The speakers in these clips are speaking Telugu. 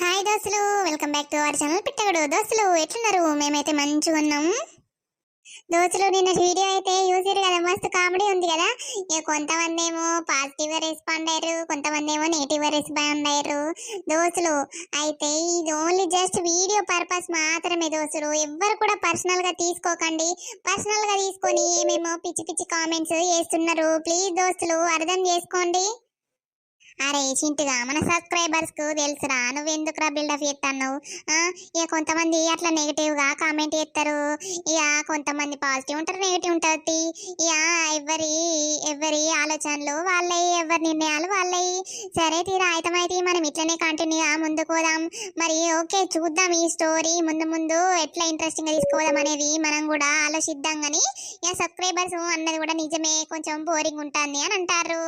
హాయ్ దోస్తులు welcome back to our channel Pittagadu. దోస్తులు ఎట్లున్నారు? మేమైతే మంచిగా ఉన్నాం. దోస్తులు నిన్న వీడియో అయితే చూసారు కదా మస్తు కామెడీ ఉంది కదా. ఇక కొంతమంది ఏమో పాజిటివ్ రెస్పాండ్ అయ్యారు కొంతమంది ఏమో నెగిటివ్ రెస్పాండ్ అయ్యారు. దోస్తులు అయితే ఇది ఓన్లీ జస్ట్ వీడియో పర్పస్ మాత్రమే దోస్తులు. ఎవ్వరు కూడా పర్సనల్గా తీసుకోకండి. పర్సనల్గా తీసుకొని ఏమేమో పిచ్చి పిచ్చి కామెంట్స్ చేస్తున్నారు. ప్లీజ్ దోస్తులు అర్థం చేసుకోండి. అరే చింటుగా మన సబ్స్క్రైబర్స్కు తెలుసురా నువ్వెందుకురా బిల్డప్ చేస్తాను ఇక కొంతమంది అట్లా నెగిటివ్గా కామెంట్ చేస్తారు ఇక కొంతమంది పాజిటివ్ ఉంటారు నెగిటివ్ ఉంటుంది ఇక ఎవరి ఎవరి ఆలోచనలు వాళ్ళవి ఎవరి నిర్ణయాలు వాళ్ళవి సరే తీరా అయితే మనం ఇట్లనే కంటిన్యూగా ముందుకు పోదాం. మరి ఓకే చూద్దాం ఈ స్టోరీ ముందు ముందు ఎట్లా ఇంట్రెస్టింగ్గా తీసుకోదాం అనేది మనం కూడా ఆలోచిద్దాం కానీ ఇక సబ్స్క్రైబర్స్ అన్నది కూడా నిజమే కొంచెం బోరింగ్ ఉంటుంది అని అంటారు.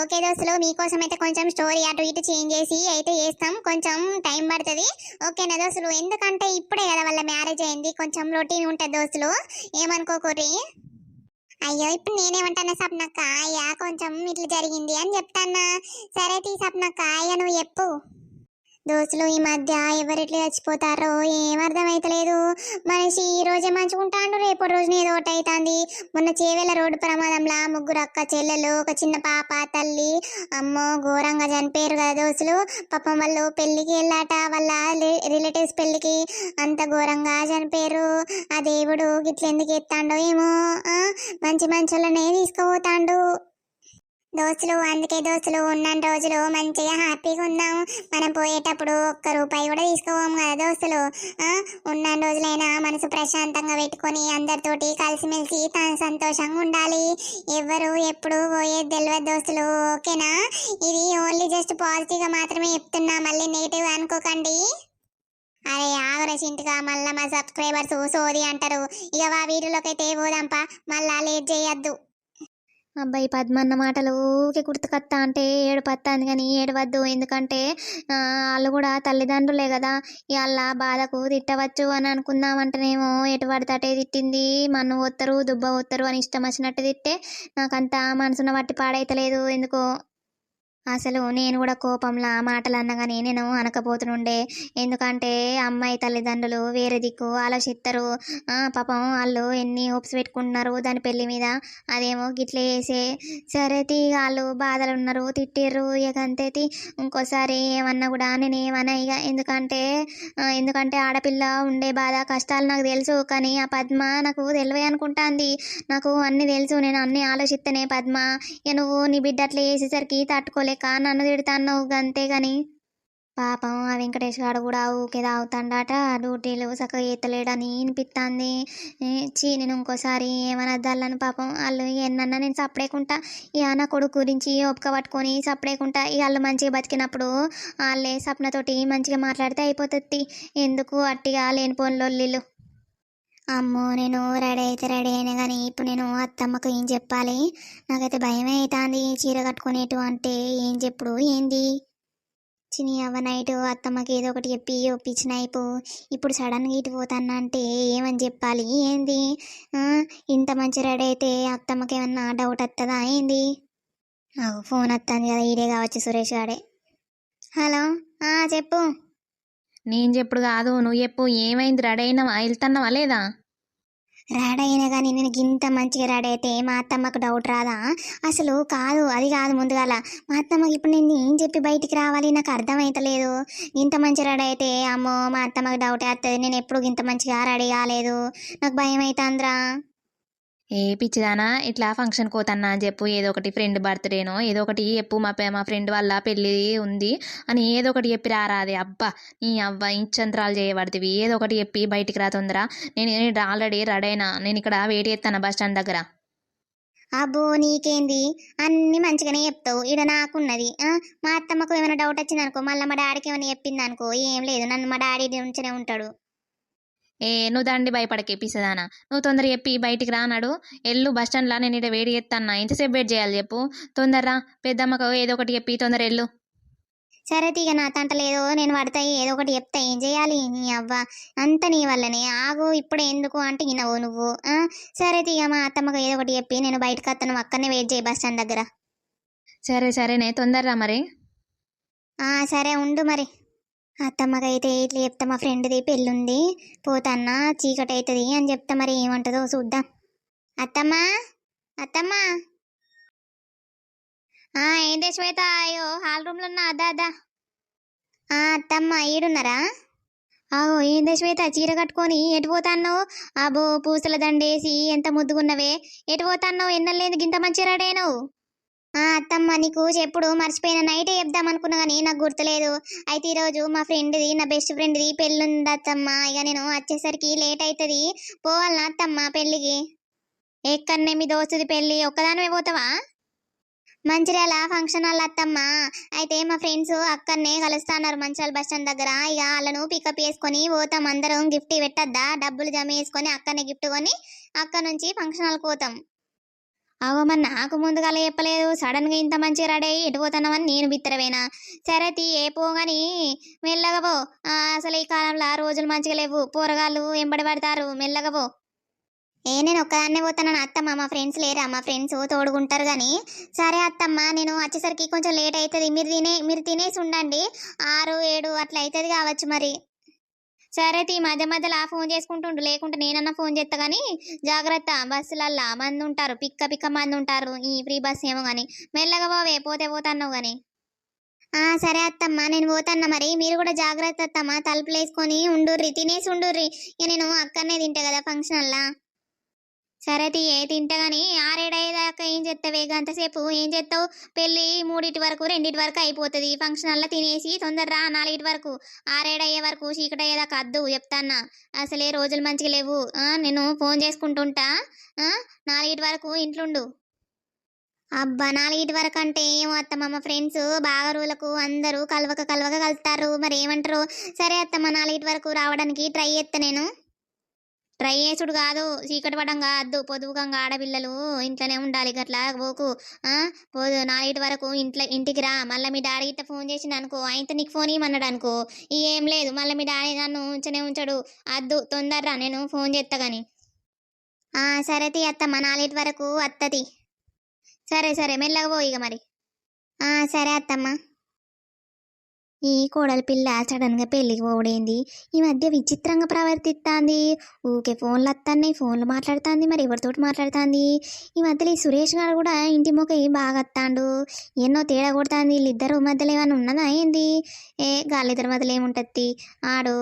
ఓకే దోస్తులు మీకోసం అయితే కొంచెం స్టోరీ అటు ఇటు చేంజ్ చేసి అయితే చేస్తాం. కొంచెం టైం పడుతుంది. ఓకేనా దోస్తులు? ఎందుకంటే ఇప్పుడే కదా వాళ్ళ మ్యారేజ్ అయింది. కొంచెం రొటీన్ ఉంటుంది దోస్తులు. ఏమనుకోకూరి అయ్యో ఇప్పుడు నేనేమంటానా సప్నక్క? అయ్యా కొంచెం ఇట్లా జరిగింది అని చెప్తాన్నా సరే తీ సప్నక్క అయ్యా నువ్వు చెప్పు. దోస్తులు ఈ మధ్య ఎవరెట్లు చచ్చిపోతారో ఏం అర్థమైతలేదు. మనిషి ఈ రోజే మంచుకుంటాడు రేపు రోజున ఏదో ఒకటి అవుతుంది మొన్న చేవేల రోడ్డు ప్రమాదంలా ముగ్గురు అక్క చెల్లెలు ఒక చిన్న పాప తల్లి. అమ్మో ఘోరంగా చనిపోయారు కదా దోస్తులు. పాపం వాళ్ళు పెళ్ళికి వెళ్ళాట వాళ్ళ రిలేటివ్స్ పెళ్ళికి అంత ఘోరంగా చనిపోయారు. ఆ దేవుడు గిట్ల ఎందుకు ఎత్తాడో ఏమో మంచి మంచి వాళ్ళనే తీసుకుపోతాండు. దోస్తులు అందుకే దోస్తులు ఉన్న రోజులు మంచిగా హ్యాపీగా ఉందాం మనం పోయేటప్పుడు ఒక్క రూపాయి కూడా తీసుకోము కదా దోస్తులు. ఉన్న రోజులైనా మనసు ప్రశాంతంగా పెట్టుకొని అందరితోటి కలిసిమెలిసి సంతోషంగా ఉండాలి. ఎవరు ఎప్పుడు పోయేది తెలియదు దోస్తులు ఓకేనా? ఇది ఓన్లీ జస్ట్ పాజిటివ్గా మాత్రమే చెప్తున్నా మళ్ళీ నెగిటివ్ అనుకోకండి. అరే ఆగరా చింటుగా మళ్ళా మా సబ్స్క్రైబర్స్ సోది అంటారు. ఇక వా వీడియోలోకి అయితే పోదాంపా మళ్ళా లేట్ చేయొద్దు. అబ్బాయి పద్మన్న మాటలు ఊకే గుర్తుకొత్తా అంటే ఏడు పత్తాంది కానీ ఏడవద్దు. ఎందుకంటే వాళ్ళు కూడా తల్లిదండ్రులే కదా. వాళ్ళ బాధకు తిట్టవచ్చు అని అనుకుందామంటేనేమో ఎటు పడితే తిట్టింది. మన్ను ఒత్తరు దుబ్బ ఒత్తరు అని ఇష్టం వచ్చినట్టు తిట్టే. నాకంత మనసున పట్టి పాడైతలేదు. ఎందుకో అసలు నేను కూడా కోపంలో ఆ మాటలు అన్నగానే నేను అనకపోతుండే. ఎందుకంటే అమ్మాయి తల్లిదండ్రులు వేరే దిక్కు ఆలోచిస్తారు పాపం వాళ్ళు ఎన్ని హోప్స్ పెట్టుకుంటున్నారు దాని పెళ్ళి మీద. అదేమో గిట్లే చేసే. సరే తీ వాళ్ళు బాధలు ఉన్నారు తిట్టిర్రు. ఇక అంతే తీ. ఇంకోసారి ఏమన్నా కూడా నేను ఏమన్నా ఇక ఎందుకంటే ఎందుకంటే ఆడపిల్ల ఉండే బాధ కష్టాలు నాకు తెలుసు. కానీ ఆ పద్మ నాకు తెలివే అనుకుంటాంది. నాకు అన్నీ తెలుసు. నేను అన్నీ ఆలోచిస్తేనే పద్మ. ఇక నువ్వు నీ బిడ్డ అట్లా చేసేసరికి కా నన్ను తిడతాను అంతే కానీ పాపం ఆ వెంకటేష్ గారు కూడా ఊకే తాగుతాడట డ్యూటీలు చక్కగా ఈతలేడని వినిపిస్తుంది చీ నేను ఇంకోసారి ఏమైనా అద్దాలని పాపం వాళ్ళు ఎన్నన్నా నేను సపడేకుంటా ఇక నా కొడుకు గురించి ఒప్పుక పట్టుకొని సపడేకుంటా ఇక వాళ్ళు మంచిగా బతికినప్పుడు వాళ్ళే సప్నతోటి మంచిగా మాట్లాడితే అయిపోతుంది ఎందుకు అట్టిగా లేనిపోని లొల్లిలు. అమ్మో నేను రెడీ అయితే రెడీ అయినా కానీ ఇప్పుడు నేను అత్తమ్మకు ఏం చెప్పాలి? నాకైతే భయమే అవుతుంది చీర కట్టుకునేటు అంటే. ఏం చెప్పుడు? ఏంది? చిని అవ్వ నైట్ అత్తమ్మకి ఏదో ఒకటి చెప్పి ఒప్పించిన అయిపో. ఇప్పుడు సడన్గా ఇటు పోతాను అంటే ఏమని చెప్పాలి? ఏంది? ఇంత మంచి రెడీ అయితే అత్తమ్మకి ఏమన్నా డౌట్ వస్తుందా ఏంది? నాకు ఫోన్ వస్తుంది కదా ఈడే కావచ్చు సురేష్ గాడే. హలో? చెప్పు. నేను చెప్పుడు కాదు నువ్వు చెప్పు ఏమైంది? రెడీ అయినావా? వెళ్తున్నావా లేదా? రెడీ అయినా కానీ నేను ఇంత మంచిగా రెడీ అయితే మా అత్తమ్మకు డౌట్ రాదా? అసలు కాదు అది కాదు ముందుగాల. మా అత్తమ్మకి ఇప్పుడు నేను ఏం చెప్పి బయటికి రావాలి? నాకు అర్థమైతలేదు. ఇంత మంచి రెడీ అయితే అమ్మో మా అత్తమ్మకి డౌట్ వస్తుంది నేను ఎప్పుడు ఇంత మంచిగా రెడీ కాలేదు? నాకు భయం అవుతుందిరా ఏ పిచ్చిదానా ఇట్లా ఫంక్షన్ కోతన్నా అని చెప్పు ఏదో ఒకటి ఫ్రెండ్ బర్త్డేనో ఏదో ఒకటి చెప్పు మా మా ఫ్రెండ్ వల్ల పెళ్ళి ఉంది అని ఏదో ఒకటి చెప్పి రారాదే. అబ్బా నీ అవ్వ ఇంచంత్రాలు చేయబడుతుంది ఏదో ఒకటి చెప్పి బయటికి రా తొందర. నేను ఆల్రెడీ రెడీ అయినా. నేను ఇక్కడ వెయిట్ చేస్తాను బస్ స్టాండ్ దగ్గర. అబ్బో నీకేంది? అన్ని మంచిగానే చెప్తావు. ఈడ నాకున్నది ఆ, మా అత్తమ్మకు ఏమైనా డౌట్ వచ్చింది అనుకో మళ్ళీ మా డాడీకి ఏమైనా చెప్పింది అనుకో ఏం లేదు. నన్ను మా డాడీ ఉంచనే ఉంటాడు. ఏ నువ్వు దండి భయపడకే పిసదానా నువ్వు తొందర చెప్పి బయటికి రానాడు ఎల్లు బస్ స్టాండ్లో నేను ఇక్కడ వెయిట్ చేస్తాను ఎంతసేపు వెయిట్ చేయాలి చెప్పు. తొందరరా పెద్దమ్మకు ఏదో ఒకటి చెప్పి తొందర ఎల్లు. సరే తీగ నా తంట లేదో నేను పడతాయి. ఏదో ఒకటి చెప్తా. ఏం చేయాలి? నీ అవ్వ. అంత నీ వల్లనే. ఆగు. ఇప్పుడు ఎందుకు? అంటే వినవు నువ్వు? సరే తీగ మా అత్తమ్మకు ఏదో ఒకటి చెప్పి నేను బయటకు వస్తాను. అక్కడనే వెయిట్ చేయి బస్ స్టాండ్ దగ్గర. సరే సరేనే. తొందరరా మరి. సరే. ఉండు మరి. అత్తమ్మకైతే ఇట్లా చెప్తా మా ఫ్రెండ్ది పెళ్ళుంది పోతన్నా చీకటి అవుతుంది అని చెప్తా మరి ఏమంటుందో చూద్దాం. అత్తమ్మా అత్తమ్మా. ఆ ఏందే శ్వేత అయ్యో హాల్ రూమ్లో ఉన్నా అదా అదా. ఆ అత్తమ్మ ఈడున్నారా? ఆగో ఏందే శ్వేత చీర కట్టుకొని ఎటు పోతాన్నావు? అబో పూసల దండేసి ఎంత ముద్దుగున్నవే. ఎటు పోతాన్నావు? ఎన్నలేదు గింత మంచి రాడే ఆ అత్తమ్మ నీకు చెప్పుడు మర్చిపోయిన నైటే చెప్దాం అనుకున్నా కానీ నాకు గుర్తులేదు. అయితే ఈరోజు మా ఫ్రెండ్ది నా బెస్ట్ ఫ్రెండ్ది పెళ్ళి ఉంది అత్తమ్మ. ఇక నేను వచ్చేసరికి లేట్ అవుతుంది పోవాలనా అత్తమ్మ పెళ్ళికి? ఎక్కడనే మీ దోస్తుది పెళ్ళి ఒక్కదానివే పోతావా? మంచిర్యాల ఫంక్షన్ హాల్ అత్తమ్మ. అయితే మా ఫ్రెండ్స్ అక్కడనే కలుస్తున్నారు మంచిర్యాల బస్ స్టాండ్ దగ్గర. ఇక వాళ్ళను పికప్ చేసుకొని పోతాం. అందరం గిఫ్ట్ పెట్టద్దా? డబ్బులు జమ చేసుకొని అక్కడనే గిఫ్ట్ కొని అక్కడ నుంచి ఫంక్షన్ హాల్కి పోతాం. అవో మరి నాకు ముందుగా చెప్పలేదు. సడన్గా ఇంత మంచి రెడీ అయ్యి ఎటు పోతున్నామని నేను బిత్తరవేనా సరే తీ ఏ పోగాని మెల్లగా పో. అసలు ఈ కాలంలో రోజులు మంచిగా లేవు. పోరగాళ్ళు ఎంబడి పడతారు. మెల్లగా పో. ఏ నేను ఒక్కదాన్నే పోతానని అత్తమ్మ మా ఫ్రెండ్స్ లేరా? మా ఫ్రెండ్స్ తోడుకుంటారు కానీ సరే అత్తమ్మ నేను వచ్చేసరికి కొంచెం లేట్ అవుతుంది మీరు తినే మీరు తినేసి ఉండండి. ఆరు ఏడు అట్లా అవుతుంది కావచ్చు మరి. సరే తీ మధ్య మధ్యలో ఫోన్ చేసుకుంటుండు. లేకుంటే నేనన్నా ఫోన్ చేస్తా కానీ జాగ్రత్త బస్సులల్లా మంది ఉంటారు పిక్క పిక్క మంది ఉంటారు ఈ ఫ్రీ బస్ ఏమో కానీ మెల్లగా పోవే పోతే పోతాన్నావు కానీ ఆ సరే అత్తమ్మ నేను పోతాన్న మరి. మీరు కూడా జాగ్రత్త అత్తమ్మ. తలుపులు వేసుకొని ఉండుర్రి తినేసి ఉండుర్రి. ఇక నేను అక్కడనే తింటా కదా ఫంక్షన్ అలా సరే ఏ తింటా కానీ ఆరేడయ్యేదాకా ఏం చేస్తావే వేగంతసేపు ఏం చేస్తావు పెళ్ళి మూడింటి వరకు రెండింటి వరకు అయిపోతుంది. ఫంక్షన్ అలా తినేసి తొందరరా నాలుగింటి వరకు. ఆరేడయ్యే వరకు చీకటి అయ్యేదాకా అద్దు చెప్తాన్నా. అసలే రోజులు మంచిగా లేవు. నేను ఫోన్ చేసుకుంటుంటా. నాలుగింటి వరకు ఇంట్లుండు. అబ్బా నాలుగిటి వరకు అంటే ఏమో అత్తమ్మ మా ఫ్రెండ్స్ బాగా రోజులకు అందరూ కలవక కలవక కలుస్తారు. మరి ఏమంటారు సరే అత్తమ్మ నాలుగిటి వరకు రావడానికి ట్రై చేస్తా నేను. ట్రై చేసుడు కాదు చీకటి పడం కాదు పొదువుకంగా ఆడపిల్లలు ఇంట్లోనే ఉండాలి గట్లా పోకు. పోదు నాలుగింటి వరకు ఇంట్లో ఇంటికి రా. మళ్ళీ మీ డాడీ ఇట్లా ఫోన్ చేసిండు అనుకో అయితే నీకు ఫోన్ ఇవ్వమన్నాడు అనుకో ఇక ఏం లేదు. మళ్ళీ మీ డాడీ నన్ను ఉంచనే ఉంచడు. అద్దు తొందరరా నేను ఫోన్ చేస్తా కానీ సరే తీ అత్తమ్మ నాలుగిటి వరకు వత్తది సరే సరే మెల్లగా పోయి ఇక మరి. సరే అత్తమ్మ. ఈ కోడలి పిల్ల సడన్గా పెళ్ళికి పోవడేంది? ఈ మధ్య విచిత్రంగా ప్రవర్తిస్తుంది ఊకే ఫోన్లు వస్తాయి ఫోన్లు మాట్లాడుతుంది మరి ఎవరితోటి మాట్లాడుతుంది? ఈ మధ్యలో ఈ సురేష్ గారు కూడా ఇంటి మొక్క బాగా వస్తాడు ఎన్నో తేడా కొడుతుంది. వీళ్ళిద్దరు మధ్యలో ఏమైనా ఉన్నదా ఏంది? ఏ గాలిద్దరి మధ్యలో ఏముంటుంది? ఆడు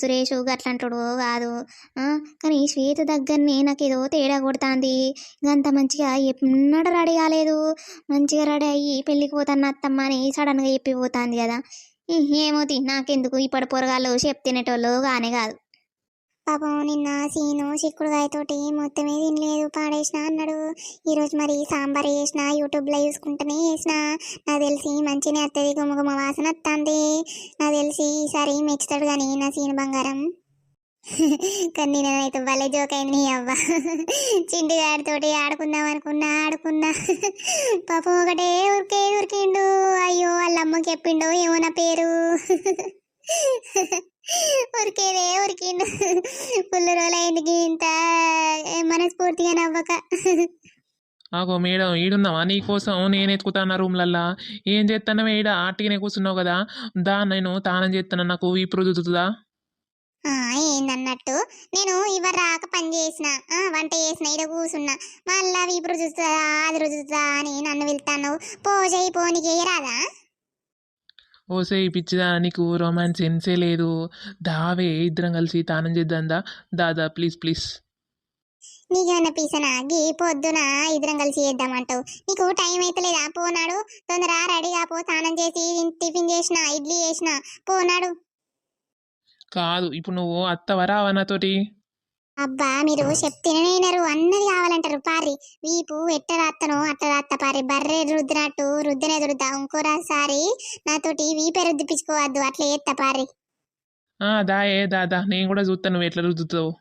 సురేష్ గట్లంటాడు కాదు. కానీ శ్వేత దగ్గరనే నాకు ఏదో తేడా కొడుతుంది. అంత మంచిగా ఎన్నడూ రెడీ కాలేదు. మంచిగా రెడీ అయ్యి పెళ్ళికి పోతాను అత్తమ్మ అని సడన్గా చెప్పిపోతుంది కదా. ఏమోతి నాకెందుకు? ఇప్పుడు పొరగాళ్ళు చెప్ తినేటోళ్ళు కానే కాదు. పాపం నిన్న సీను చిక్కుడుగాయతోటి మొత్తమే తినలేదు పాడేసిన అన్నాడు. ఈరోజు మరి సాంబార్ వేసిన యూట్యూబ్లో చూసుకుంటూనే వేసిన నాకు తెలిసి మంచిగానే వస్తుంది గుమగుమ వాసన వస్తుంది నాకు తెలిసి ఈసారి మెచ్చుతాడు కానీ నా సీను బంగారం. కానీ నేనైతే భలే జోక్ అయింది నీ అవ్వ. చింటి గాడితోటి ఆడుకుందాం అనుకున్నా ఆడుకున్నా. పాపం ఒకటే ఉరికే ఉరికిండు అయ్యో వాళ్ళ అమ్మకి చెప్పిండు ఏమో నా పేరు. ఉరికేదే ఉరికిండు ఫుల్ రోజులు అయింది ఇంత మనస్ఫూర్తిగా నవ్వక. ఆగో మేడం ఈడున్నావా నీకోసం నేను ఎత్తుకుతాను రూమ్లల్లా? ఏం చేస్తానో ఈడ? ఆటిగానే కూర్చున్నావు కదా. దా నేను తానం చేస్తాను నాకు ఇప్పుడు రుద్దుతుందా ఏందన్నట్టు? నేను ఇవర్ రాక పని చేసిన. వంట చేసిన ఇడ కూసున్నా. మళ్ళా వీపు రుజుతుందా అది రుజుతుందా అని నన్ను వెళ్తాను పోజయి పోనీకి రాదా? ఓసే పిచ్చిదా నీకు రొమాన్స్ సెన్సే లేదు. దావే ఇద్దరం కలిసి తానం చేద్దాందా? దాదా ప్లీజ్ ప్లీజ్ నీకేమన్నా పీసనా? గీ పొద్దున ఇద్దరం కలిసి చేద్దామంటావు నీకు టైం అయితే లేదా? పోనాడు తొందర రెడీగా పో స్నానం చేసి టిఫిన్ చేసిన ఇడ్లీ చేసిన. పోనాడు కాదు. ఇప్పుడు నువ్వు అత్తవరా నాతోటి? అబ్బా మీరు చెప్తేనేనారు అన్నది కావాలంటారు. పారి. వీపు ఎట్ట రాత్తను అట్ట రాత్త పారి. బర్రె రుద్దినట్టు రుద్దనే రుద్దా ఇంకోసారి నాతోటి వీపే రుద్దిపించుకోవద్దు. అట్లా ఎత్త పారి. ఆ, దాయే దాదా నేను కూడా చూస్తాను నువ్వు ఎట్లా రుద్దుతావు?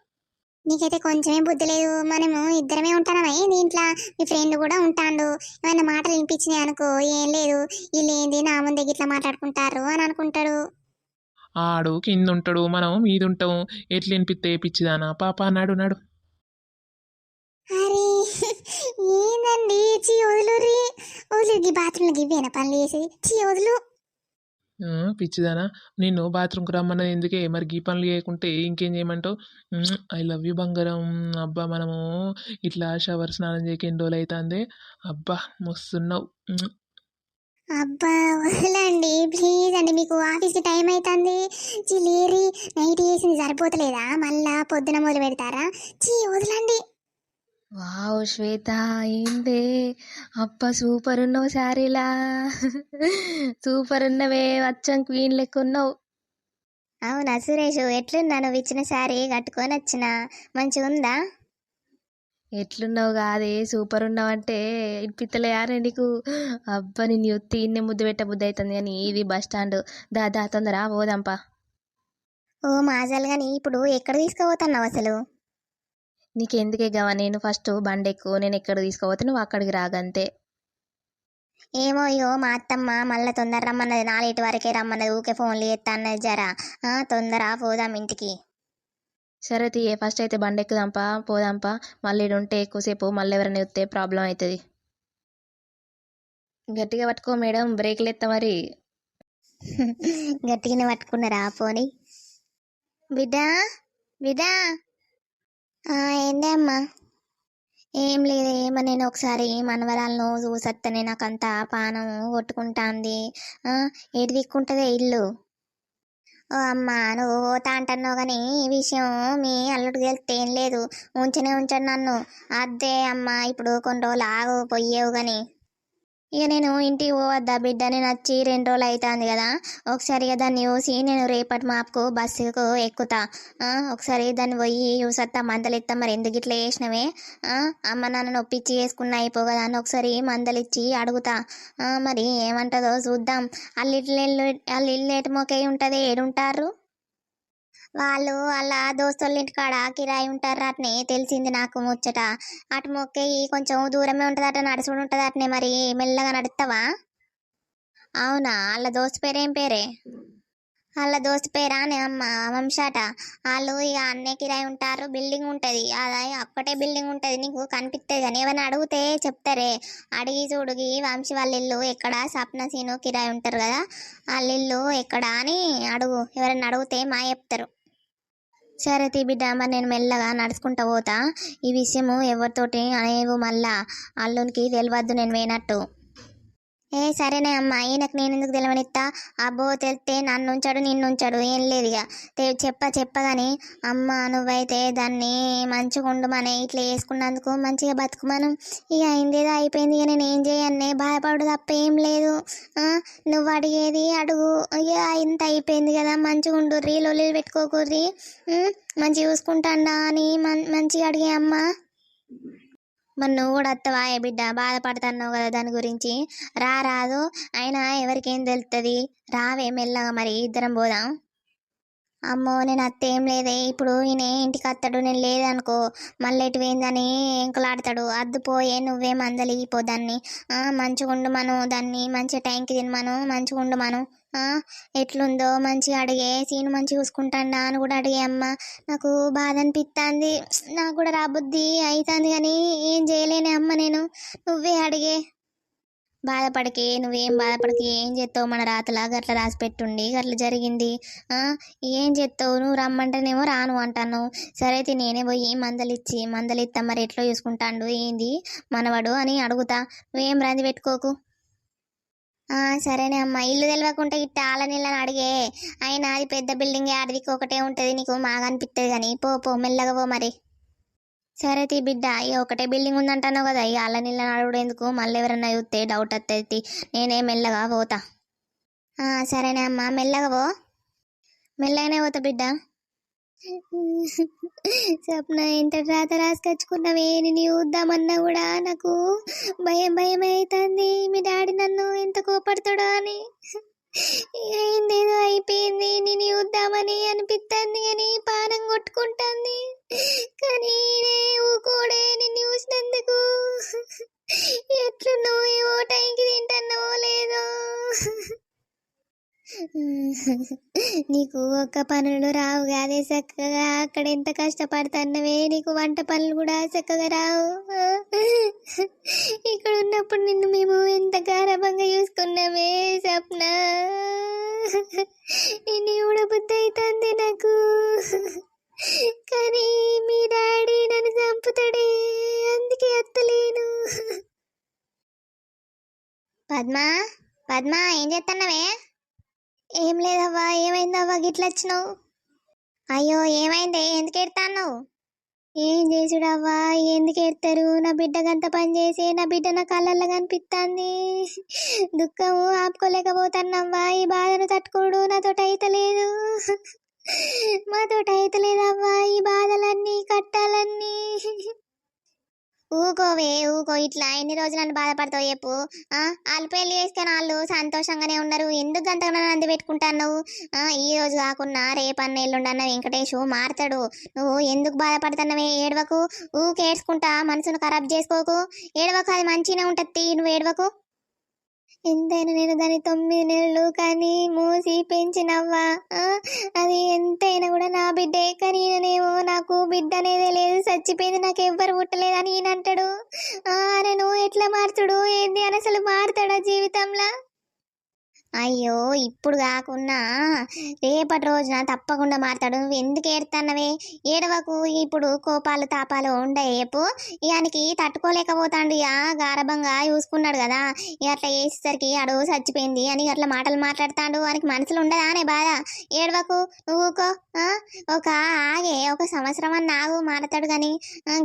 నీకైతే కొంచెమే బుద్ధి లేదు. మనము ఇద్దరమే ఉంటానమే. దీంట్లో మీ ఫ్రెండ్ కూడా ఉంటాడు. ఏమైనా మాటలు వినిపించినాయి అనుకో ఏం లేదు. వీళ్ళు ఏంది నా ముందే గిట్లా మాట్లాడుకుంటారు అని అనుకుంటాడు. ఆడు కింద ఉంటాడు మనం మీద ఉంటాం ఎట్లా వినిపిస్తే పిచ్చిదానా? పాప నాడు నాడు. అరే ఏందండి? చీ వదులురి పనులు చీ వదులు. పిచ్చిదానా? నిన్ను బాత్రూమ్కి రమ్మన్నది ఎందుకే? మరి గీ పనులు చేయకుంటే ఇంకేం చేయమంటావు? ఐ లవ్ యూ బంగారం. అబ్బా మనము ఇట్లా షవర్ స్నానం చేయక ఎన్ని రోజులు అవుతుంది అబ్బా మస్తున్నావు. అబ్బా వదలండి. ప్లీజ్ అండి మీకు ఆఫీస్కి టైం అవుతుంది చీ లేరి నైట్ చేసింది సరిపోతలేదా? మళ్ళా పొద్దున మొదలు పెడతారా? చీ వదలండి. వావ్ శ్వేత ఏందే? అబ్బా సూపర్ ఉన్నావు శారీలా. సూపర్ ఉన్నవే వచ్చం క్వీన్ లెక్క ఉన్నావు అవునా సురేష్ ఎట్లున్నా నువ్వు ఇచ్చిన శారీ కట్టుకొని వచ్చిన? మంచిగా ఉందా ఎట్లున్నావు కాదే సూపర్ ఉన్నావు అంటే ఇప్పిత్తలేయారే నీకు? అబ్బా నేను యుత్తి ఇన్ని ముద్దు పెట్ట బుద్ధి అవుతుంది కానీ ఇది బస్ స్టాండ్ దా దా తొందర పోదాంపా. ఓ మాజాలు కానీ ఇప్పుడు ఎక్కడ తీసుకుపోతున్నావు అసలు? నీకెందుకే గవా నేను ఫస్ట్ బండెక్కు నేను ఎక్కడ తీసుకోపోతే నువ్వు అక్కడికి రాగంతే ఏమో అయ్యో మా అత్తమ్మ మళ్ళీ తొందర రమ్మన్నది నాలుగు వరకే రమ్మన్నది ఊకే ఫోన్లు చేస్తా అన్నది జరా. ఆ, తొందర పోదాం ఇంటికి. సరే తీయే ఫస్ట్ అయితే బండెక్కుదాంపా పోదాంపా. మళ్ళీ ఉంటే ఎక్కువసేపు మళ్ళీ ఎవరైనా వస్తే ప్రాబ్లం అవుతుంది గట్టిగా పట్టుకో మేడం బ్రేక్లు ఎత్తా మరి. గట్టిగానే పట్టుకున్నారా పోని? బిడ్డా బిడ్డా ఏందమ్మా ఏందే అమ్మా? ఏం లేదు ఏమో నేను ఒకసారి మనవరాలను చూసత్తనే నాకంతా పానం కొట్టుకుంటాంది. ఏది దిక్కుంటుందే ఇల్లు. ఓ అమ్మా నువ్వు పోతా అంటున్నావు కానీ ఈ విషయం మీ అల్లుడికి తెలిస్తే ఏం లేదు. ఉంచనే ఉంచండి నన్ను. అద్దే అమ్మా ఇప్పుడు కొన్ని రోజులు ఆగు పోయేవు కానీ ఇక నేను ఇంటికి పోవద్దా బిడ్డ నేను వచ్చి రెండు రోజులు అవుతుంది కదా. ఒకసారి దాన్ని చూసి నేను రేపటి మాపుకు బస్సుకు ఎక్కుతా. ఒకసారి దాన్ని పోయి చూసత్తా మందలు ఇస్తా మరి ఎందుకు ఇట్లా చేసినవే? అమ్మ నాన్న నొప్పించి వేసుకున్న అయిపో కదా అని ఒకసారి మందలు ఇచ్చి అడుగుతా మరి ఏమంటుందో చూద్దాం. వాళ్ళు ఇల్లు వాళ్ళు ఇల్లు ఎటు ఉంటుంది? ఏడుంటారు? వాళ్ళు వాళ్ళ దోస్తుల ఇంటికాడ కిరాయి ఉంటారు అట్నే తెలిసింది నాకు ముచ్చట. అటు మొక్కి కొంచెం దూరమే ఉంటుందట నడుచుడు ఉంటుంది అట్నే మరి మెల్లగా నడుస్తావా అవునా? వాళ్ళ దోస్తు పేరేం పేరే? వాళ్ళ దోస్తు పేరా అని అమ్మ వంశాట? వాళ్ళు ఇక అన్నే కిరాయి ఉంటారు బిల్డింగ్ ఉంటుంది. అదే ఒక్కటే బిల్డింగ్ ఉంటుంది నీకు కనిపిస్తుంది కానీ ఏమైనా అడిగితే చెప్తారే. అడిగి చూడుగి వంశీ వాళ్ళ ఇల్లు ఎక్కడ? సప్న సీను కిరాయి ఉంటారు కదా వాళ్ళ ఇల్లు ఎక్కడ అని అడుగు. ఎవరైనా అడిగితే మా చెప్తారు. సరే తీ బిడ్డ మరి నేను మెల్లగా నడుచుకుంటా పోతా. ఈ విషయము ఎవరితోటి అనేవు మళ్ళా. అల్లునికి తెలియద్దు నేను వేయనట్టు ఏ సరేనే అమ్మా ఈయనకు నేను ఎందుకు తెలియనిస్తా అబ్బో తెలితే నన్ను ఉంచాడు నిన్ను ఉంచాడు ఏం లేదు ఇక తె- చెప్ప చెప్పగాని అమ్మ నువ్వైతే దాన్ని మంచిగా ఉండమని ఇట్లా వేసుకున్నందుకు మంచిగా బతుకుమను ఇక అయిందేదో అయిపోయింది ఇక నేను ఏం చేయన్నే బాధపడు తప్ప ఏం లేదు. నువ్వు అడిగేది అడుగు. ఇక ఇంత అయిపోయింది కదా మంచిగా ఉండుర్రి లొల్లి పెట్టుకోకుర్రి మంచిగా చూసుకుంటాండా అని మంచిగా అడిగే అమ్మా. మరి నువ్వు కూడా అత్తవా ఏ బిడ్డ? బాధపడుతున్నావు కదా దాని గురించి. రా రాదు. అయినా ఎవరికేం తెలుస్తుంది రావే మెల్లగా మరి. ఇద్దరం పోదాం. అమ్మో నేను అత్త ఏం లేదే. ఇప్పుడు ఈయన ఇంటికి అత్తడు నేను లేదనుకో. మళ్ళీ ఇటు పోయిందని ఎంకలాడతాడు. అద్దుపోయే నువ్వే మందలిగిపో దాన్ని. మంచిగా ఉండు మనం దాన్ని. మంచిగా టైంకి తినమను మంచిగా ఉండు మనం. ఎట్లుందో మంచిగా అడిగే సీను మంచిగా చూసుకుంటాడా అని కూడా అడిగే అమ్మ. నాకు బాధ అనిపిస్తుంది నాకు కూడా రాబుద్ది అవుతుంది కానీ ఏం చేయలేనే అమ్మ నేను. నువ్వే అడిగే. బాధపడకే నువ్వేం బాధపడకి. ఏం చేస్తావు మన రాతలా? గట్ల రాసి పెట్టుండి గట్ల జరిగింది. ఏం చేస్తావు నువ్వు రమ్మంటేనేమో రాను అంటాను సరే అయితే నేనే పోయి మందలిచ్చి మందలిస్తా మరి ఎట్లా చూసుకుంటాడు? ఏంది? మనవడు అని అడుగుతా. నువ్వేం రంది పెట్టుకోకు. సరేనే అమ్మా. ఇల్లు తెలియకుంటే ఇట్ట ఆల నీళ్ళని అడిగే. అయినా అది పెద్ద బిల్డింగ్ అడవికి ఒకటే ఉంటుంది. నీకు మాగా అనిపిస్తుంది కానీ పో పో మెల్లగా పో మరి. సరే తీ బిడ్డ ఇక ఒకటే బిల్డింగ్ ఉందంటాను కదా. ఇక అల్ల నీళ్ళని అడుగుడు ఎందుకు? మళ్ళీ ఎవరన్నా చూస్తే డౌట్ వస్తుంది నేనే మెల్లగా పోతా. సరేనే అమ్మా. మెల్లగా పో. మెల్లగానే పోతా బిడ్డ. స్వప్న ఎంత రాత రాసుకొచ్చుకున్నవే నేను చూద్దామన్నా కూడా నాకు భయం భయం అవుతుంది మీ డాడీ నన్ను ఎంత కోపడతాడో అని. ఇక ఏదో అయిపోయింది నేను చూద్దామని అనిపిస్తుంది కానీ పానం కొట్టుకుంటుంది. కానీ ఊకోడే నిన్ను చూసినందుకు. ఎట్లున్నావు? ఏవో టైంకి తింటానో లేదో. నీకు ఒక్క పనులు రావు కాదే చక్కగా. అక్కడ ఎంత కష్టపడుతున్నవే? నీకు వంట పనులు కూడా చక్కగా రావు. ఇక్కడ ఉన్నప్పుడు నిన్ను మేము ఎంత గారభంగా చూసుకున్నామే స్వప్న. నిన్ను చూడబుద్ధి అవుతుంది నాకు. కానీ మీ డాడీ నన్ను చంపుతాడే. అందుకే అత్తలేను. పద్మా పద్మా ఏం చేస్తున్నావే ఏం లేదవ్వా ఏమైందవ్వా గిట్ల వచ్చినావు? అయ్యో ఏమైంది? ఎందుకు ఎడతాన్నావు ఏం చేసుడవ్వా ఎందుకు ఎడతారు నా బిడ్డకంత పని చేసి నా బిడ్డ నా కళ్ళల్లో కనిపిస్తుంది దుఃఖము ఆపుకోలేకపోతానవ్వా ఈ బాధను తట్టుకోడు నాతోటి అయితలేదు మాతోటి అయితలేదవ్వా ఈ బాధలన్నీ కట్టాలన్నీ. ఊకోవే ఊకో. ఇట్లా ఎన్ని రోజులు నన్ను బాధపడతావు చెప్పు? వాళ్ళు పెళ్ళి చేసుకుని వాళ్ళు సంతోషంగానే ఉన్నారు ఎందుకు గంతగా నంది పెట్టుకుంటున్నావు ఆ, ఈ రోజు కాకుండా రేపన్న ఎల్లుండన్న వెంకటేషు మారుతాడు. నువ్వు ఎందుకు బాధపడుతున్నావే? ఏడవకు. ఊకే మనసును ఖరాబ్ చేసుకోకు. ఏడవకు. అది మంచిగానే ఉంటుంది. నువ్వు ఏడవకు. ఎంతైనా నేను దాని తొమ్మిది నెలలు కానీ మూసి పెంచినవ్వా? అది ఎంతైనా కూడా నా బిడ్డే. కానీ ఈయననేమో నాకు బిడ్డ అనేది లేదు. చచ్చిపోయింది నాకు ఎవ్వరు పుట్టలేదని ఈయన అంటాడు ఆ, నేను ఎట్లా మార్చుడు? ఏంది? అని అసలు మారుతాడా జీవితంలో? అయ్యో ఇప్పుడు కాకున్నా. రేపటి రోజున తప్పకుండా మాట్లాడు నువ్వు ఎందుకు ఏడుతున్నావే? ఏడవకు. ఇప్పుడు కోపాలు తాపాలు ఉండేపు రేపు ఇయానికి తట్టుకోలేకపోతాండు. ఇక గారభంగా చూసుకున్నాడు కదా. ఇక అట్లా చేసేసరికి అడుగు చచ్చిపోయింది అని అట్లా మాటలు మాట్లాడతాడు. వానికి మనసులో ఉండదా అనే బాధ. ఏడవకు. నువ్వుకో ఒక ఆగే ఒక సంవత్సరం అని నాగు మారతాడు కానీ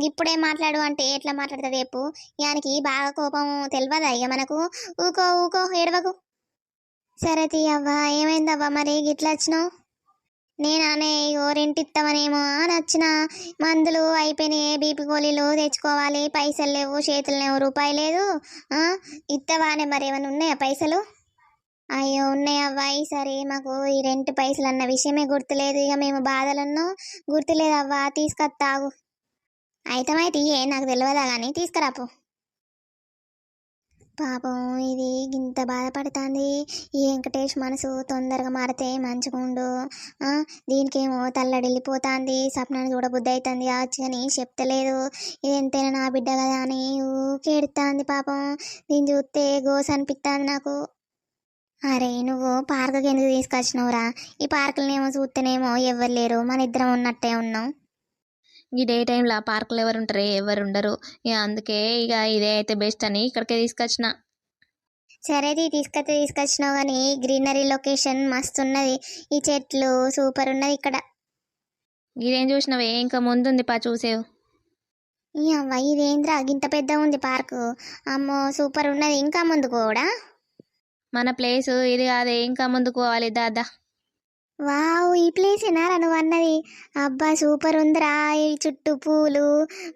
ఇప్పుడే మాట్లాడు అంటే ఎట్లా మాట్లాడతాడు రేపు ఇయానికి బాగా కోపం తెలియదా ఇక మనకు? ఊకో ఊకో ఏడవకు. సరే తీయవ్వా ఏమైందవ్వా మరి గిట్లా వచ్చినావు? నేనానే ఓరింటిత్తమనేమో రెంట్ అని వచ్చిన. మందులు అయిపోయినాయి బీపీ గోళీలు తెచ్చుకోవాలి. పైసలు లేవు చేతులు లేవు రూపాయి లేదు. ఆ, ఇత్తవానే మరి ఏమైనా ఉన్నాయా పైసలు? అయ్యో ఉన్నాయవ్వా ఈసారి మాకు ఈ రెంట్ పైసలు అన్న విషయమే గుర్తులేదు. ఇక మేము బాధలను గుర్తులేదవ్వా తీసుకొస్తాగు అయితమైతే ఏ నాకు తెలియదా కానీ తీసుకురాపు. పాపం ఇది ఇంత బాధపడుతుంది. ఈ వెంకటేష్ మనసు తొందరగా మారితే మంచిగుండు. ఆ, దీనికేమో తల్లడిల్లిపోతుంది. కూడా బుద్ధ అవుతుంది కావచ్చు అని చెప్తలేదు. ఇది ఎంతైనా నా బిడ్డ కదా అని ఊకేడుతుంది పాపం. దీన్ని చూస్తే గోస్ అనిపిస్తుంది నాకు. అరే నువ్వు పార్కుకి ఎందుకు తీసుకొచ్చినావురా? ఈ పార్కులనేమో చూస్తేనేమో ఎవరు లేరు. మన ఇద్దరం ఉన్నట్టే ఉన్నాం. ఈ డే టైంలో పార్కులు ఎవరు ఉంటారే ఎవరు ఉండరు. ఇక అందుకే ఇక ఇదే అయితే బెస్ట్ అని ఇక్కడికే తీసుకొచ్చిన. సరేది తీసుకొస్తే తీసుకొచ్చినావు కానీ గ్రీనరీ లొకేషన్ మస్తు ఉన్నది. ఈ చెట్లు సూపర్ ఉన్నది ఇక్కడ. ఇదేం చూసినావే? ఇంకా ముందుంది పా చూసేవు. ఈ అవ్వ ఇదేంద్రా? గింత పెద్ద ఉంది పార్కు. అమ్మో సూపర్ ఉన్నది. ఇంకా ముందు కూడా మన ప్లేస్ ఇది కాదే. ఇంకా ముందుకు పోవాలి. దాదా వావ్ ఈ ప్లేస్ ఏనారా నువ్వు అన్నది? అబ్బా సూపర్ ఉందిరా. ఈ చుట్టూ పూలు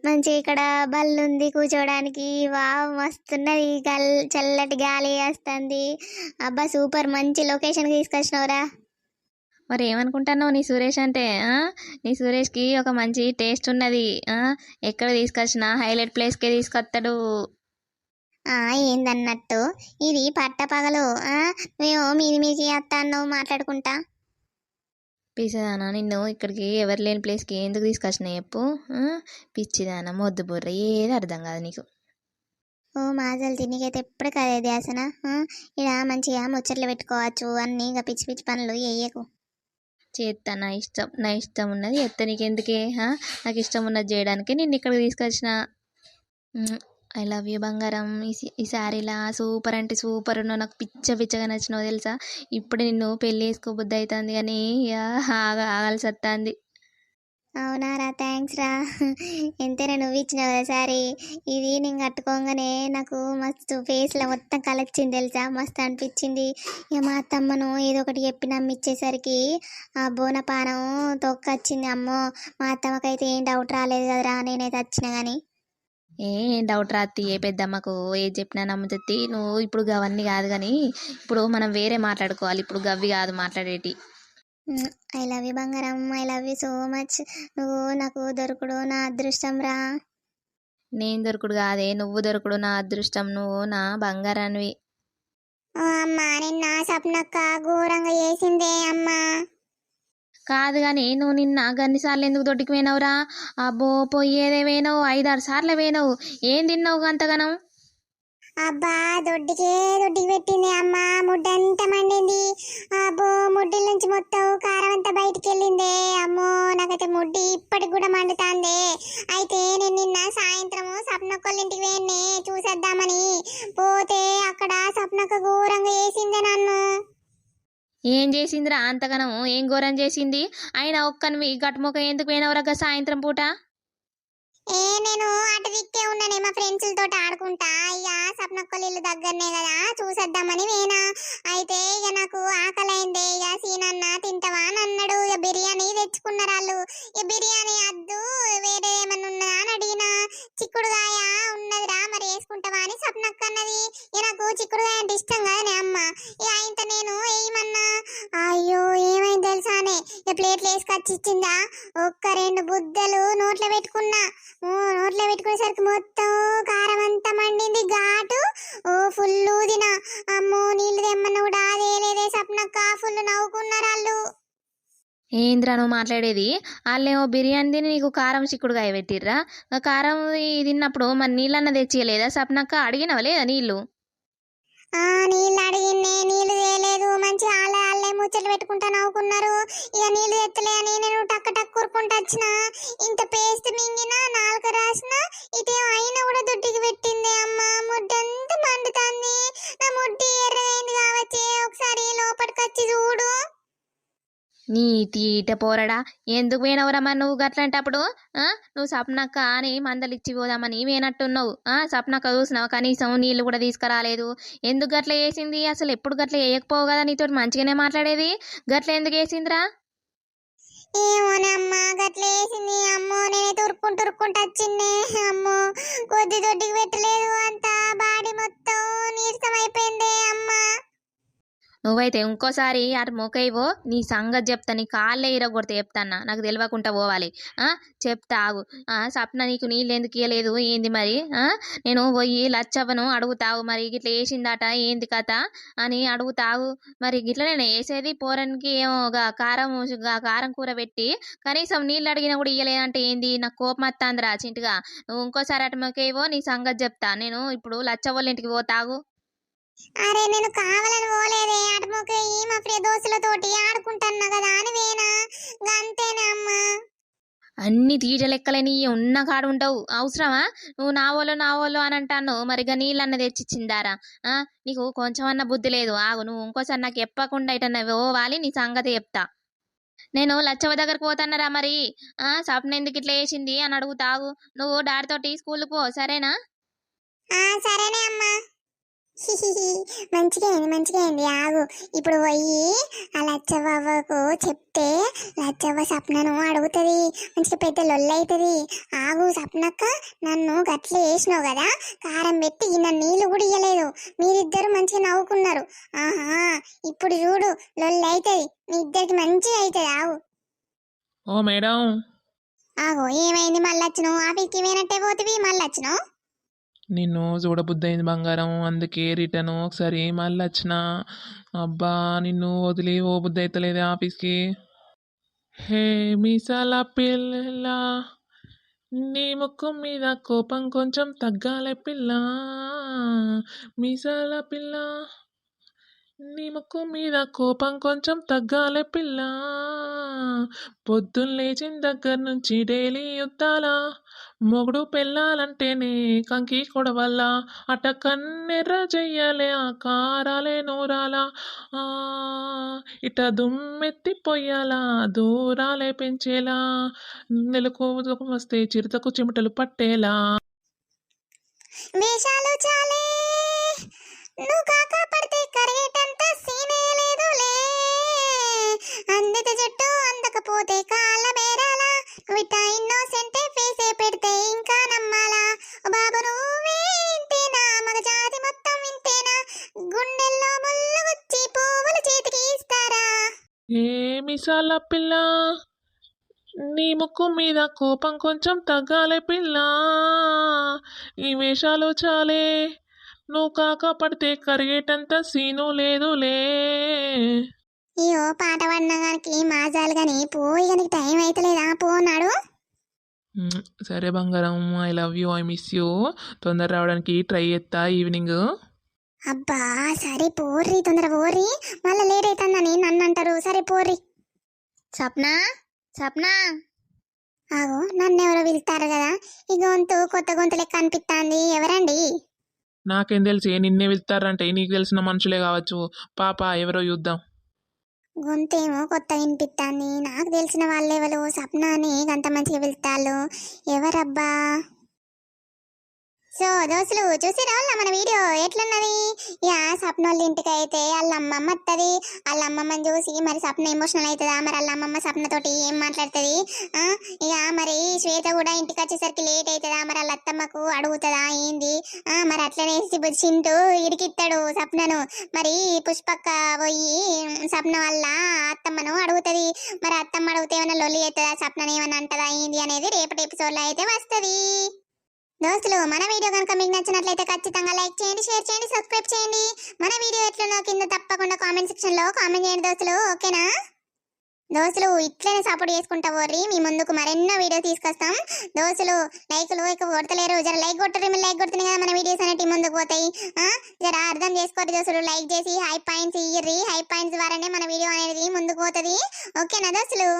మంచి ఇక్కడ బల్లు ఉంది కూర్చోడానికి వావ్ మస్తున్నది. గల్ చల్లటి గాలి వస్తుంది. అబ్బా సూపర్ మంచి లొకేషన్కి తీసుకొచ్చినవురా. మరి ఏమనుకుంటున్నావు నీ సురేష్ అంటే? నీ సురేష్కి ఒక మంచి టేస్ట్ ఉన్నది? ఎక్కడ తీసుకొచ్చినా హైలైట్ ప్లేస్కే తీసుకొస్తాడు ఆ ఏందన్నట్టు? ఇది పట్టపగలు మేము మీది మీది అత్తాను మాట్లాడుకుంటా. పిచ్చిదానా నిన్ను ఇక్కడికి ఎవరు లేని ప్లేస్కి ఎందుకు తీసుకొచ్చినా చెప్పు? పిచ్చిదానా మొద్దు బుర్ర ఏది అర్థం కాదు నీకు ఓ మాజలు తినకైతే ఎప్పుడు కదే ధ్యాసన ఇక్కడ మంచిగా ముచ్చట్లు పెట్టుకోవచ్చు అన్నీ ఇంకా పిచ్చి పిచ్చి పనులు వేయకు చేస్తా నా ఇష్టం నా ఇష్టం ఉన్నది ఎత్త నీకెందుకే? నాకు ఇష్టం ఉన్నది చేయడానికి నేను ఇక్కడికి తీసుకొచ్చిన ఐ లవ్ యూ బంగారం. ఈ సి- ఈ శారీలా సూపర్ అంటే సూపర్ ఉన్నావు నాకు పిచ్చ పిచ్చగా నచ్చినావు తెలుసా? ఇప్పుడు నిన్ను పెళ్ళి చేసుకోబుద్ధి అవుతుంది కానీ ఇక ఆగ ఆగాల్సి వస్తుంది అవునారా థ్యాంక్స్ రా. ఎంతైనా నువ్వు ఇచ్చినావు కదా సారీ ఇది నేను కట్టుకోగానే నాకు మస్తు ఫేస్లో మొత్తం కలొచ్చింది తెలుసా? మస్తు అనిపించింది. ఇక మా అత్తమ్మను ఏదో ఒకటి చెప్పి నమ్మిచ్చేసరికి ఆ బోనపానం తొక్కొచ్చింది. అమ్మో మా అత్తమ్మకైతే ఏం డౌట్ రాలేదు కదరా నేనైతే వచ్చిన కానీ ఏ డౌట్ రాత్తి ఏ పెద్దమ్మకు ఏది చెప్పినా నమ్ముతుంది నువ్వు ఇప్పుడు అవన్నీ కాదు కానీ ఇప్పుడు మనం వేరే మాట్లాడుకోవాలి. ఇప్పుడు గవ్వి కాదు మాట్లాడేటి. ఐ లవ్ యూ బంగారం I love you so much నువ్వు నాకు దొరకడు నా అదృష్టం రా. నేను దొరకుడు కాదే నువ్వు దొరకుడు నా అదృష్టం నువ్వు నా బంగారానివి. అమ్మ నిన్న సప్నక్క ఘోరంగా చేసిందే అమ్మా. కాదు కానీ నువ్వు నిన్న గన్నిసార్లు ఎందుకు దొడ్డికి పోయినావురా? అబ్బో పోయేదే పోయినావు? ఐదారు సార్లు పోయినావు. ఏం తిన్నావు అంతగానం? అబ్బా దొడ్డికే దొడ్డికి పెట్టింది అమ్మ. ముడ్డంతా మండింది. అబ్బో ముడ్డిల నుంచి మొత్తం కారం అంతా బయటికి వెళ్ళిందే అమ్మో నాకైతే ముడ్డి ఇప్పటికి కూడా మండుతాందే. అయితే నేను నిన్న సాయంత్రము సప్నక్కోళ్ళ ఇంటికి వేణ్ణి చూసేద్దామని. పోతే అక్కడ సప్నక్క ఘోరంగా వేసిందే నన్ను. ఏం చేసిందిరా అంతగనం ఏం ఘోరం చేసింది? అయినా ఒక్కనివి గట్టుముఖ ఎందుకు పోయినవరా సాయంత్రం పూట? ఏ నేను అటు దిక్కే ఉన్నానే మా ఫ్రెండ్స్ తోటి ఆడుకుంటా. అయ్యా సప్నక్కల ఇల్లు దగ్గరనే కదా చూసేద్దామని వేనా. అయితే ఇక నాకు ఆకలి అయిందే ఇక సీనన్న తింటావా అని అన్నాడు. ఇక బిర్యానీ తెచ్చుకున్నారు వాళ్ళు ఇక బిర్యానీ అద్దు వేరే ఏమన్నా ఉన్నదా అని అడిగిన. చిక్కుడుగాయ ఉన్నదిరా మరి వేసుకుంటావా అని సప్నక్క అన్నది. ఇక నాకు చిక్కుడుగాయ అంటే ఇష్టం కదనే అమ్మ. ఇక ఆయనతో నేను వేయమన్నా ప్లేట్లు వేసుకొచ్చి ఇచ్చిందా ఒక్క రెండు బుద్దలు నోట్లో పెట్టుకున్నా. ఓ నోట్లో పెట్టుకునేసరికి మొత్తం కారం అంతా మండింది ఘాటు. ఓ ఫుల్ ఊదిన. అమ్మో నీళ్ళు తెమ్మన్నా కూడా అదేలేదే సప్నక్క ఫుల్ నవ్వుకున్నారు వాళ్ళు. ఏంద్రా నువ్వు మాట్లాడేది? వాళ్ళేమో బిర్యానీ తిని నీకు కారం చిక్కుడుగాయ పెట్టిర్రా కారం తిన్నప్పుడు మరి నీళ్ళన్న తెచ్చియలేదా సప్నక్క? అడిగినవా లేదా నీళ్ళు? ఆ నీళ్ళు అడిగిన్నే నీళ్ళు తేలేదు మంచి వాళ్ళ వాళ్ళే ముచ్చట్లు పెట్టుకుంటా నవ్వుకున్నారు. ఇక నీళ్ళు తెత్తలే అని నేను టక్క టక్ కూరుకుంటా వచ్చిన. ఇంత పేస్ట్ మింగిన నాలుక రాసిన ఇదే అయినా కూడా దొడ్డికి పెట్టింది. అమ్మ ముడ్డంతా మండుతుంది. నా ముడ్డి ఎర్రగైంది కావచ్చు ఒకసారి లోపలికి వచ్చి చూడు నీ తీట పోరడా? ఎందుకు పోయినవరా మరి నువ్వు గట్లంటప్పుడు? నువ్వు సప్నక్క అని మందలిచ్చి పోదామని వేనట్టున్నావు ఆ? సప్నక్క చూసినావు కనీసం నీళ్ళు కూడా తీసుకురాలేదు. ఎందుకు గట్ల వేసింది అసలు ఎప్పుడు గట్ల వేయకపోవు కదా నీతో మంచిగానే మాట్లాడేది? గట్ల ఎందుకు వేసిందిరా ఏమోనమ్మా గట్ల వేసింది అమ్మో నేనే తురుక్కుంటూ తురుక్కుంటూ వచ్చిందే. అమ్మో కొద్ది దొడ్డికి పెట్టలేదు అంతా. బాడీ మొత్తం నీరసం అయిపోయిందే అమ్మా. నువ్వైతే ఇంకోసారి అటు మొకైవో నీ సంగతి చెప్తా నీ కాళ్ళే ఇరగొడితే చెప్తాన్నా. నాకు తెలియకుండా పోవాలి. ఆ? చెప్తా ఆగు. ఆ? సప్న నీకు నీళ్ళు ఎందుకు ఇయ్యలేదు? ఏంది మరి? ఆ? నేను పోయి లచ్చవ్వను అడుగుతావు మరి గిట్ల వేసిందట ఏంది కథ అని అడుగుతావు మరి గిట్ల నేను వేసేది పోరానికి ఏమో కారం కారం కూర పెట్టి కనీసం నీళ్ళు అడిగినా కూడా ఇయ్యలేదంటే ఏంది? నాకు కోపం వస్తాందిరా చింటిగా. నువ్వు ఇంకోసారి అటు మొకేవో నీ సంగతి చెప్తా. నేను ఇప్పుడు లచ్చవ్వల ఇంటికి పోతాగు అరే నేను కావాలని పోలేదే. అటుముఖ ఈ మా ఫ్రె దోస్తులతోటి ఆడుకుంటున్నా కదా అని వేనా అమ్మా. అన్ని తీట లెక్కలని ఉన్న కాడు ఉంటావు. అవసరమా? నువ్వు నా వాళ్ళు నా వాళ్ళు అని అంటాను మరిగా నీళ్ళన్న తెచ్చిచ్చిందారా? నీకు కొంచెం అన్న బుద్ధి లేదు. ఆగు నువ్వు ఇంకోసారి నాకు చెప్పకుండా ఇటన్నా పోవాలి నీ సంగతి చెప్తా. నేను లచ్చవ దగ్గరకు పోతానరా మరి? ఆ? సప్న ఎందుకు ఇట్లా వేసింది అని అడుగుతావు. నువ్వు డాడీతోటి స్కూల్కి పో సరేనా? సరేనే అమ్మా. మంచిగా అయింది మంచిగా అయింది. ఆగు. ఇప్పుడు పోయి ఆ లచ్చవ్వకు చెప్తే లచ్చవ్వ సప్నను అడుగుతుంది. మంచిగా పెద్ద లొల్లి అవుతుంది ఆగు సప్నక్క నన్ను గట్ల వేసినావు కదా. కారం పెట్టి ఈయన నీళ్ళు కూడా ఇయ్యలేదు. మీరిద్దరు మంచిగా నవ్వుకున్నారు. ఆహా ఇప్పుడు చూడు లొల్లి అవుతుంది మీ ఇద్దరికి మంచిగా అవుతుంది ఆగు. ఓ మేడం. ఆగు. ఏమైంది మళ్ళీ వచ్చినావు ఆఫీస్కి పోయినట్టే పోతివి? మళ్ళీ వచ్చినావు నిన్ను చూడబుద్దయింది బంగారం. అందుకే రిటర్న్ ఒకసారి మళ్ళీ వచ్చిన. అబ్బా నిన్ను వదిలి ఓ బుద్ధి అవుతలేదు ఆఫీస్కి. హే మీసాల పిల్ల. నీ ముఖం మీద కోపం కొంచెం తగ్గాలే పిల్ల. మీసాల పిల్ల. నీ ముక్కు మీద కోపం కొంచెం తగ్గాలే పిల్ల. పొద్దున్న లేచిన దగ్గర నుంచి డైలీ యుద్ధాలా. మొగుడు పెళ్ళాలంటేనే కంకి కొడవల్ల. అట కన్నెర్ర చెయ్యలే ఆ కారాలే నూరాల. ఇట దుమ్మెత్తి పొయ్యాలా దూరాలే పెంచేలా. నెలకు వస్తే చిరుతకు చెమటలు పట్టేలా. వేషాలు చాలే నువ్వు కాక పడితే కరిగేటంత పోతే కాళ్ళ బేరాల? విట ఇన్నోసెంటే ఫేసే పెడితే ఇంకా నమ్మాలా? బాబు నువ్వే ఇంతేనా మగ జాతి మొత్తం వింతేనా గుండెల్లో ముళ్ళు వచ్చి పువ్వులు చేతికి ఇస్తారా? ఏ మిసాల పిల్ల? నీ ముక్కు మీద కోపం కొంచెం తగ్గాలే పిల్ల. ఈ వేషాలు చాలే. నువ్వు కాక పడితే కరిగేటంత సీను లేదులే. అయ్యో పాట పాడినా గానికి మాజాలు గాని పోయి గానికి టైం అయితలేదా? పోన్నాడు మ్, సరే బంగారం I love you I miss you. తొందర రావడానికి ట్రై చేస్తా ఈవినింగ్. అబ్బా సరే పోర్రి తొందర పోర్రి. మళ్ళీ లేట్ అవుతుందని నన్ను అంటారు. సరే పోర్రి. సప్నా సప్నా ఆగో నన్ను ఎవరో పిలుస్తారు కదా. ఈ గొంతు కొత్త గొంతు లెక్క అనిపిస్తుంది ఎవరండి? నాకేం తెలిసి నిన్నే వెళ్తారంటే నీకు తెలిసిన మనుషులే కావచ్చు. పాప ఎవరో చూద్దాం. గొంతేమో కొత్త వినిపిస్తుంది నాకు తెలిసిన వాళ్ళెవరు? సప్నాని గంత అంత మంచిగా పిలుస్తారు ఎవరబ్బా? సో దోస్తులు చూసిరా మన వీడియో? ఎట్లున్నది? యా సప్న వాళ్ళ ఇంటికి అయితే వాళ్ళ అమ్మమ్మ వస్తుంది వాళ్ళ అమ్మమ్మని చూసి మరి సప్న ఎమోషనల్ అవుతుందా మరి వాళ్ళ అమ్మమ్మ సప్నతోటి ఏం మాట్లాడుతుంది? ఇక మరి శ్వేత కూడా ఇంటికి వచ్చేసరికి లేట్ అవుతుందా మరి వాళ్ళ అత్తమ్మకు అడుగుతుందా? ఏంది? ఆ, మరి అట్లనే చింటూ ఇడికిస్తాడు సప్నను. మరి పుష్పక్క పోయి సప్న వల్ల అత్తమ్మను అడుగుతుంది. మరి అత్తమ్మ అడిగితే ఏమైనా లొల్లి అవుతుందా సప్నని ఏమైనా అంటదా? ఏంది అనేది రేపటి ఎపిసోడ్లో అయితే వస్తుంది. దోస్తులు మన వీడియో కనుక మీకు నచ్చినట్లయితే ఖచ్చితంగా లైక్ చేయండి షేర్ చేయండి సబ్స్క్రైబ్ చేయండి. మన వీడియో ఎట్లున్నో కింద తప్పకుండా కామెంట్ సెక్షన్లో కామెంట్ చేయండి దోస్తులు ఓకేనా? దోస్తులు ఇట్లనే సపోర్ట్ చేసుకుంటా పోర్రి. మీ ముందుకు మరెన్నో వీడియో తీసుకొస్తాం. దోస్తులు లైకులు ఇక కొడతలేరు. జర లైక్ కొట్టరు మీరు లైక్ కొడుతున్నాయి కదా మన వీడియోస్ అనేవి ముందుకు పోతాయి. ఆ, జర అర్థం చేసుకోరు దోస్తులు లైక్ చేసి హై పాయింట్స్ ఇయ్యర్రి. హై పాయింట్స్ ద్వారానే మన వీడియో అనేది ముందుకు పోతుంది. ఓకేనా దోస్తులు?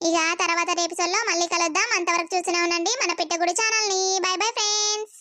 ఇక తర్వాత ఎపిసోడ్లో మళ్ళీ కలుద్దాం. అంతవరకు చూస్తూనే ఉండండి. మన పిట్టగుడి ఛానల్ని. By bye friends